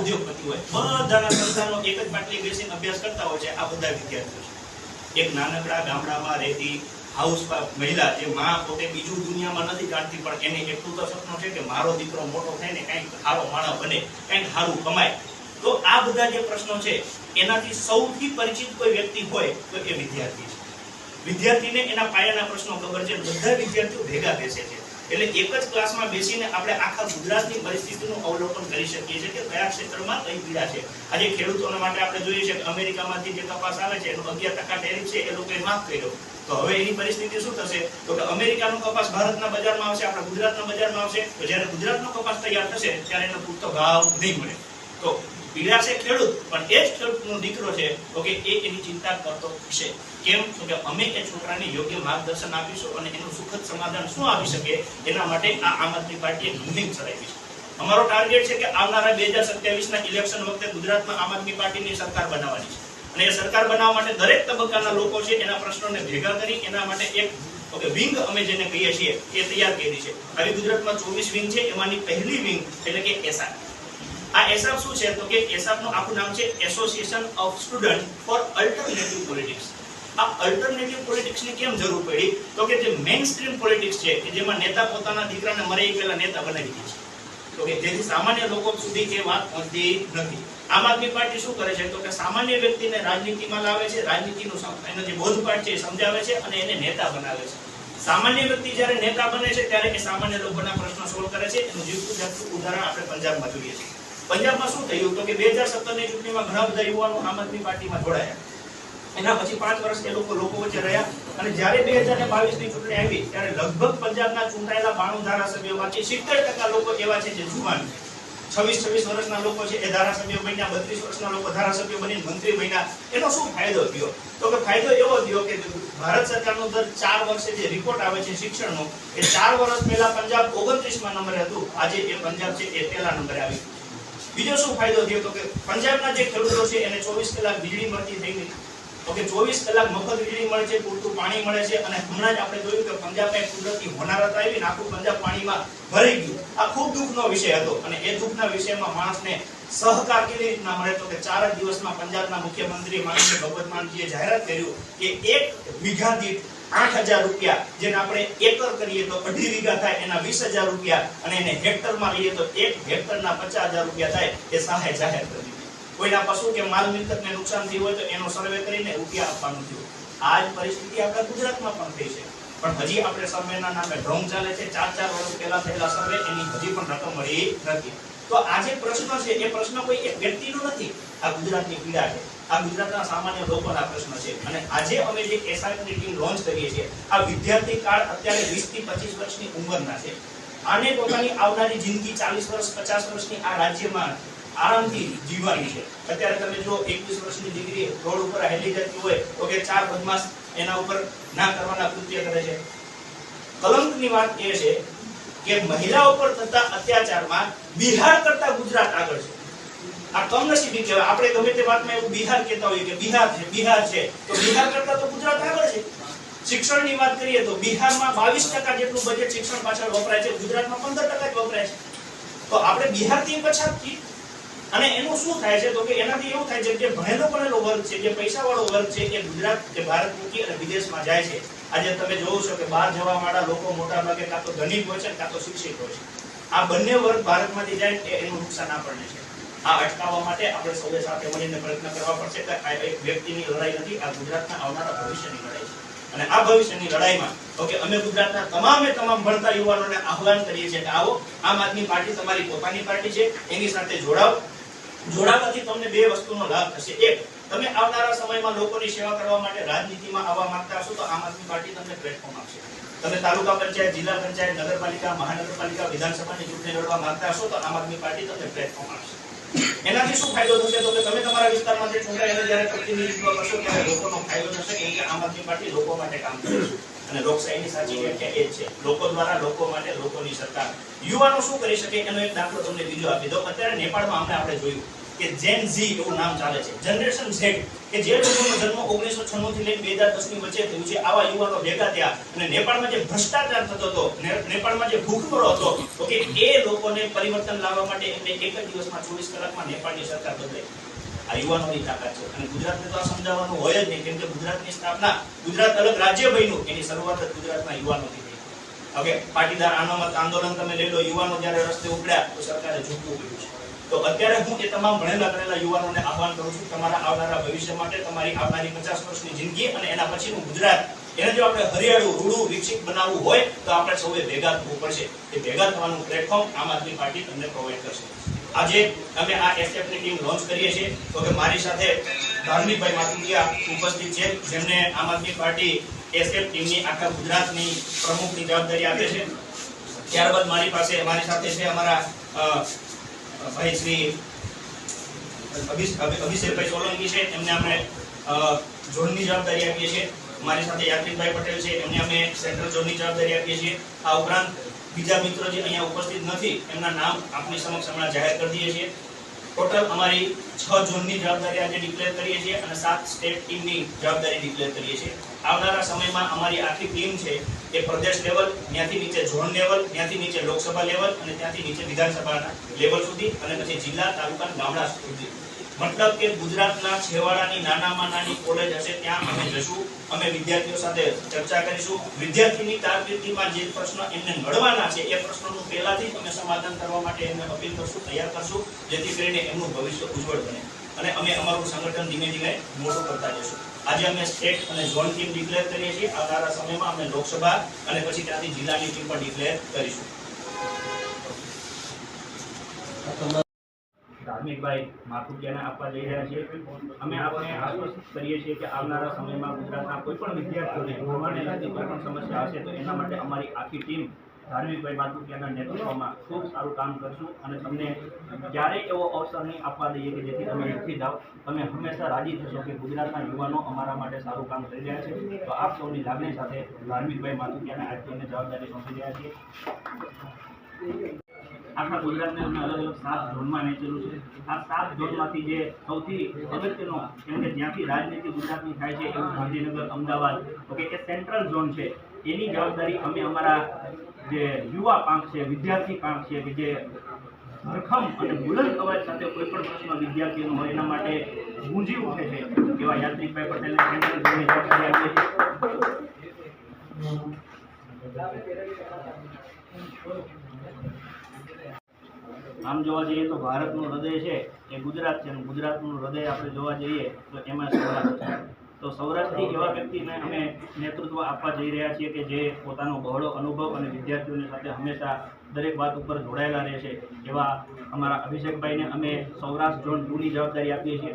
ઉદ્યોગપતિ હોય, બધાના સંતાનો એક જ પાટલી બેસીને અભ્યાસ કરતા હોય છે, આ બધા વિદ્યાર્થીઓ છે. એક નાનકડા ગામડામાં રહેતી હાઉસ મહિલા જે માં પોતે બીજું દુનિયામાં નથી જાણતી, પણ એને એટલું તો સપનું છે કે મારો દીકરો મોટો થાય ને કંઈક સારો માણસ બને, કંઈક સારું કમાય. તો આ બધા જે પ્રશ્નો છે, એનાથી સૌથી પરિચિત કોઈ વ્યક્તિ હોય તો એ વિદ્યાર્થી છે. વિદ્યાર્થીને એના પાયાના પ્રશ્નો ખબર છે, બધા વિદ્યાર્થીઓ ભેગા બેસે છે. એટલે એક જ ક્લાસમાં બેસીને આપણે આખા ગુજરાતની પરિસ્થિતિનું અવલોકન કરી શકીએ છીએ કે કયા ક્ષેત્રમાં કઈ પીડા છે. આજે ખેડૂતોના માટે આપણે જોઈએ છે કે અમેરિકામાંથી જે કપાસ આવે છે, એનો અગિયાર ટકા ટેરિફ છે, એ લોકોએ માફ કર્યો. તો હવે એની પરિસ્થિતિ શું થશે? તો કે અમેરિકાનો કપાસ ભારતના બજારમાં આવશે, આપણા ગુજરાતના બજારમાં આવશે. તો જ્યારે ગુજરાતનો કપાસ તૈયાર થશે, ત્યારે એનો પૂરતો ભાવ નહીં મળે. તો પીડા છે ખેડૂત, પણ એ જ ખેડૂતનો દીકરો છે તો કે એ એની ચિંતા કરતો છે કેમ? તો કે અમે એ છોકરાને યોગ્ય માર્ગદર્શન આપીશું અને એનું સુખદ સમાધાન શું આવી શકે એના માટે આ આમ આદમી પાર્ટીએ મુહિમ ચલાવી છે. અમારો ટાર્ગેટ છે કે આવનારા બે હજાર સત્યાવીસના ઇલેક્શન વખતે ગુજરાતમાં આમ આદમી પાર્ટીની સરકાર બનાવવાની છે. અને એ સરકાર બનાવવા માટે દરેક તબક્કાના લોકો છે, એના પ્રશ્નોને ભેગા કરી, એના માટે એક, ઓકે, વિંગ અમે જેને કહીએ છીએ, એ તૈયાર કરી છે. આવી ગુજરાતમાં ચોવીસ વિંગ છે, એમાંની પહેલી વિંગ એટલે કે એસઆર આ એસએફ શું છે? તો કે એસએફનું આખું નામ છે association of student for alternative politics આ અલ્ટરનેટિવ પોલિટિક્સની કેમ જરૂર પડી? તો કે જે મેઇન સ્ટ્રીમ પોલિટિક્સ છે, કે જેમાં નેતા પોતાના દીકરાને મરે એ પહેલા નેતા બનાવી દે છે. તો કે જેથી સામાન્ય લોકો સુધી એ વાત પહોંચતી નથી. આમ આદમી પાર્ટી શું કરે છે? તો કે સામાન્ય વ્યક્તિને રાજનીતિમાં લાવે છે, રાજનીતિનું એનો જે બોધપાઠ છે એ સમજાવે છે અને એને નેતા બનાવે છે. સામાન્ય વ્યક્તિ જ્યારે નેતા બને છે, ત્યારે એ સામાન્ય લોકોના પ્રશ્નો સોલ્વ કરે છે. એનું જીવતું જાગતું ઉદાહરણ આપણે પંજાબમાં જોઈએ છીએ પંજાબમાં શું થયું? તો કે બે હજાર સત્તરની ચૂંટણીમાં ઘણા બધા યુવાનો આમ આદમી પાર્ટીમાં જોડાયા. એના પછી પાંચ વર્ષ એ લોકો લોકો વચ્ચે રહ્યા. અને જ્યારે બે હજાર ને બાવીસની ચૂંટણી આવી, ત્યારે લગભગ પંજાબના ચૂંટાયેલા બાણું ધારાસભ્યોમાંથી સિત્તેર ટકા લોકો એવા છે જે જુવાન. છવ્વીસ છવ્વીસ વર્ષના લોકો છે એ ધારાસભ્યો બન્યા, બત્રીસ વર્ષના લોકો ધારાસભ્યો બની મંત્રી બન્યા. એનો શું ફાયદો થયો? તો કે ફાયદો એવો થયો કે ભારત સરકારનો દર ચાર વર્ષે જે રિપોર્ટ આવે છે શિક્ષણનો, એ ચાર વર્ષ પહેલા પંજાબ ઓગણત્રીસમાં નંબરે હતું. આજે એ પંજાબ છે એ પહેલા નંબરે આવી. બીજો શું ફાયદો થયો તો કે પંજાબના જે ખેડૂતો છે એને ચોવીસ કલાક વીજળી મળતી થઈ ગઈ ઓકે ચોવીસ કલાક મફત વીજળી મળે છે, પૂરતું પાણી મળે છે અને હમણાં જ આપણે જોયું કે પંજાબમાં એક કુદરતી હોનારત આવી ને આખું પંજાબ પાણીમાં ભરાઈ ગયું. આ ખૂબ દુઃખનો વિષય હતો અને એ દુઃખના વિષયમાં માણસને સહકાર કેવી રીતના મળે તો કે ચાર જ દિવસમાં પંજાબના મુખ્યમંત્રી માનનીય ભગવત માનજીએ જાહેરાત કર્યું કે એક વીઘા દીઠ આઠ હજાર રૂપિયા જેને આપણે એકર કરીએ તો અઢી વીઘા થાય, એના વીસ હજાર રૂપિયા અને એને હેક્ટરમાં લઈએ તો એક હેક્ટરના પચાસ હજાર રૂપિયા થાય, એ સહાય જાહેર કરી કોઈના પશુ કે માલ મિલકતને નુકસાન થયું હોય તો એનો સર્વે કરીને રૂપિયા આપવાનું થયું. આ જ પરિસ્થિતિ આપણા ગુજરાતમાં પણ થઈ છે. પણ હજી આપણે સર્વેના નામે ઢોંગ ચાલે છે, ચાર ચાર વર્ષ પહેલા થયેલા સર્વે, એની હજી પણ રકમ મળી નથી. તો આ જે પ્રશ્ન છે, એ પ્રશ્ન કોઈ એક વ્યક્તિનો નથી. આ ગુજરાતની પીડા છે. આ ગુજરાતના સામાન્ય લોકોના પ્રશ્ન છે. અને આજે અમે જે એસઆઈની ટીમ લોન્ચ કરીએ છીએ, આ વિદ્યાર્થી કાળ અત્યારે 20 થી 25 વર્ષની ઉંમરના છે. આને પોતાની આવનારી જિંદગી 40 વર્ષ 50 વર્ષની આ રાજ્યમાં આરામથી જીવવાની છે. અત્યારે તમે જો 21 વર્ષની દીકરી રોડ ઉપર હેલી જતી હોય તો કે ચાર બદમાશ એના ઉપર ના કરવાના કૃત્ય કરે છે. કલંકની વાત એ છે કે મહિલાઓ પર થતા અત્યાચારમાં બિહાર કરતા ગુજરાત આગળ છે. આ કમનસીબી કહેવાય આપણે ગમે તે વાતમાં એવું બિહાર કહેતા હોઈએ કે બિહાર છે બિહાર છે, તો બિહાર કરતા તો ગુજરાત આગળ છે. શિક્ષણની વાત કરીએ તો બિહારમાં બાવીસ ટકા જેટલું બજેટ શિક્ષણ પાછળ વપરાય છે, ગુજરાતમાં પંદર ટકા જ વપરાય છે. તો આપણે બિહારથી પછાત છીએ. અને એનું શું થાય છે? તો કે એનાથી એવું થાય છે કે ભણેલો ભણેલો વર્ગ છે, જે પૈસાવાળો વર્ગ છે, એ ગુજરાત કે ભારત મૂકી અને વિદેશમાં જાય છે. આજે તમે જોવો છો કે બહાર જવા વાળા લોકો મોટા ભાગે કાં તો ધનિક હોય છે કાં તો શિક્ષિત હોય છે. આ બંને વર્ગ ભારતમાંથી જાય એનું નુકસાન આપણને છે. આ અટકાવવા માટે આપણે સૌએ સાથે મળીને પ્રયત્ન કરવા પડશે કે આ એક વ્યક્તિની લડાઈ નથી, આ ગુજરાતના આવનારા ભવિષ્યની લડાઈ છે. અને આ ભવિષ્યની લડાઈમાં, ઓકે, અમે ગુજરાતના તમામે તમામ ભણતા યુવાનોને આહ્વાન કરીએ છીએ કે આવો, આમ આદમી પાર્ટી તમારી પોતાની પાર્ટી છે, એની સાથે જોડાઓ જોડાવાથી તમને બે વસ્તુનો લાભ થશે. એક, તમે આવનારા સમયમાં લોકોની સેવા કરવા માટે રાજનીતિમાં આવવા માંગતા હશો તો આમ આદમી પાર્ટી તમને પ્લેટફોર્મ આપશે. તમે તાલુકા પંચાયત, જિલ્લા પંચાયત, નગરપાલિકા, મહાનગરપાલિકા, વિધાનસભાની ચૂંટણી લડવા માંગતા હશો તો આમ આદમી પાર્ટી તમને પ્લેટફોર્મ આપશે. એનાથી શું ફાયદો થશે? તો કે તમે તમારા વિસ્તારમાં જે એને જ્યારે પ્રતિનિધિત્વ કરશો, ત્યારે લોકોનો ફાયદો થશે કેમ કે આમ આદમી પાર્ટી લોકો માટે કામ કરે છે. અને લોકશાહીની સાચી વ્યાખ્યા એ છે. લોકો દ્વારા લોકો માટે લોકોની સરકાર. યુવાનો શું કરી શકે? એનો એક દાખલો તમને બીજો આપી દો અત્યારે નેપાળમાં હમણાં આપણે જોયું કે જેન ઝી એવું નામ ચાલે છે. જનરેશન ઝેડ કે જે લોકોનો જન્મ ઓગણીસો છન્નું થી લઈને બે હજાર દસની વચ્ચે થયું છે, આવા યુવાનો ભેગા થયા. અને નેપાળમાં જે ભ્રષ્ટાચાર થતો હતો નેપાળમાં જે ભૂખમરો હતો ઓકે એ લોકોને પરિવર્તન લાવવા માટે એમને એક જ દિવસમાં ચોવીસ કલાકમાં નેપાળની સરકાર બદલાઈ આ યુવાનોની તાકાત છે. અને ગુજરાતને તો આ સમજાવવાનું હોય જ નહીં, કેમ કે ગુજરાતની સ્થાપના ગુજરાત અલગ રાજ્ય બન્યું. એની શરૂઆત જ ગુજરાતના યુવાનોથી થઈ. હવે પાટીદાર આનામત આંદોલન તમે લઈ લો, યુવાનો જ્યારે રસ્તે ઉપડ્યા, તો સરકારે ઝૂકવું પડ્યું છે. તો અત્યારે હું એ તમામ ભણેલા ગણેલા યુવાનોને આહવાન કરું છું, તમારા આવનારા ભવિષ્ય માટે, તમારી આવનારી પચાસ વર્ષની જિંદગી અને એના પછીનું ગુજરાત. એને જો આપણે હરિયાળું, રૂડું, વિકસિત બનાવવું હોય, તો આપણે સૌએ ભેગા થવું પડશે. એ ભેગા થવાનું પ્લેટફોર્મ આમ આદમી પાર્ટી તમને પ્રોવાઈડ કરશે. આજે અમે આ એસએફની ટીમ લોન્ચ કરીએ છીએ. તો કે મારી સાથે ધાર્મિકભાઈ માતુકિયા ઉપસ્થિત છે, જેમને આમ આદમી પાર્ટી એસએફ ટીમની આખા ગુજરાતની પ્રમુખની જવાબદારી આપે છે. ત્યારબાદ મારી પાસે, મારી સાથે છે અમારા ભાઈ શ્રી અભિષ- અભિ- અભિષેકભાઈ સોલંકી છે. એમને આપણે ઝોનની જવાબદારી આપીએ છીએ. મારી સાથે યાત્રિકભાઈ પટેલ છે. એમને અમે સેન્ટ્રલ ઝોનની જવાબદારી આપીએ છીએ. આ ઉપરાંત બીજા મિત્રો જે અહીંયા ઉપસ્થિત નથી, એમના નામ આપની સમક્ષ હમણાં જાહેર કરી દઈએ છીએ. ટોટલ અમારી છ ઝોનની જવાબદારી આજે ડિક્લેર કરીએ છીએ અને સાત સ્ટેટ ટીમની જવાબદારી ડિક્લેર કરીએ છીએ. આવનારા સમયમાં અમારી આખી ટીમ છે એ પ્રદેશ લેવલ ત્યાંથી નીચે ઝોન લેવલ ત્યાંથી નીચે લોકસભા લેવલ અને ત્યાંથી નીચે વિધાનસભાના લેવલ સુધી અને પછી જિલ્લા, તાલુકા ગામડા સુધી. મતલબ કે ગુજરાતના છેવાડાની નાનામાં નાની કોલેજ હશે, ત્યાં અમે જશું. અમે વિદ્યાર્થીઓ સાથે ચર્ચા કરીશું. વિદ્યાર્થીની કારકિર્દીમાં જે પ્રશ્ન એમને મળવાના છે, એ પ્રશ્નોનું પહેલાથી અમે સમાધાન કરવા માટે એમને અપીલ કરશું, તૈયાર કરશું, જેથી કરીને એમનું ભવિષ્ય ઉજ્જવળ બને. અને અમે અમારું સંગઠન ધીમે ધીમે મોટું કરતા જઈશું. આજે અમે સ્ટેટ અને ઝોન ટીમ ડિક્લેર કરીએ છીએ. આવનારા સમયમાં અમે લોકસભા અને પછી ત્યાંથી જિલ્લાની ટીમ પણ ડિક્લેર કરીશું. ધાર્મિકભાઈ માથુકિયાને આપવા જઈ રહ્યા છીએ. અમે આપણે આશ્વસ્ત કરીએ છીએ કે આવનારા સમયમાં ગુજરાતના કોઈ પણ વિદ્યાર્થીઓને ભણવાને લગતી કોઈ પણ સમસ્યા હશે તો એના માટે અમારી આખી ટીમ ધાર્મિકભાઈ માથુકિયાના નેતૃત્વમાં ખૂબ સારું કામ કરશું અને તમને ક્યારેય એવો અવસર નહીં આપવા દઈએ કે જેથી તમે નથી જાઓ. તમે હંમેશા રાજી થશો કે ગુજરાતના યુવાનો અમારા માટે સારું કામ કરી રહ્યા છે. તો આપ સૌની લાગણી સાથે ધાર્મિકભાઈ માથુકિયાને આજથી અમે જવાબદારી સોંપી રહ્યા છીએ. આખા ગુજરાતને અમે અલગ અલગ સાત ઝોનમાં વહેંચેલું છે. આ સાત ઝોનમાંથી જે સૌથી અગત્યનો, કેમ કે જ્યાંથી રાજનીતિ ગુજરાતની થાય છે એવું ગાંધીનગર, અમદાવાદ, ઓકે, એ સેન્ટ્રલ ઝોન છે. એની જવાબદારી અમે અમારા જે યુવા પાંખ છે, વિદ્યાર્થી પાંખ છે, કે જે ભરખમ અને બુલંદ અવાજ સાથે કોઈ પણ પ્રશ્ન વિદ્યાર્થીઓનો હોય, એના માટે ગુંજી ઉઠે છે એવા યાત્રિકભાઈ પટેલને સેન્ટ્રલ ઝોનની જવાબદારી આપીએ છીએ. આમ જોવા જઈએ તો ભારતનું હૃદય છે એ ગુજરાત છે અને ગુજરાતનું હૃદય આપણે જોવા જઈએ તો એમાં સૌરાષ્ટ્ર છે. તો સૌરાષ્ટ્રથી એવા વ્યક્તિને અમે નેતૃત્વ આપવા જઈ રહ્યા છીએ કે જે પોતાનો બહોળો અનુભવ અને વિદ્યાર્થીઓની સાથે હંમેશા દરેક વાત ઉપર જોડાયેલા રહે છે એવા અમારા અભિષેકભાઈને અમે સૌરાષ્ટ્ર ઝોન ટુની જવાબદારી આપીએ છીએ.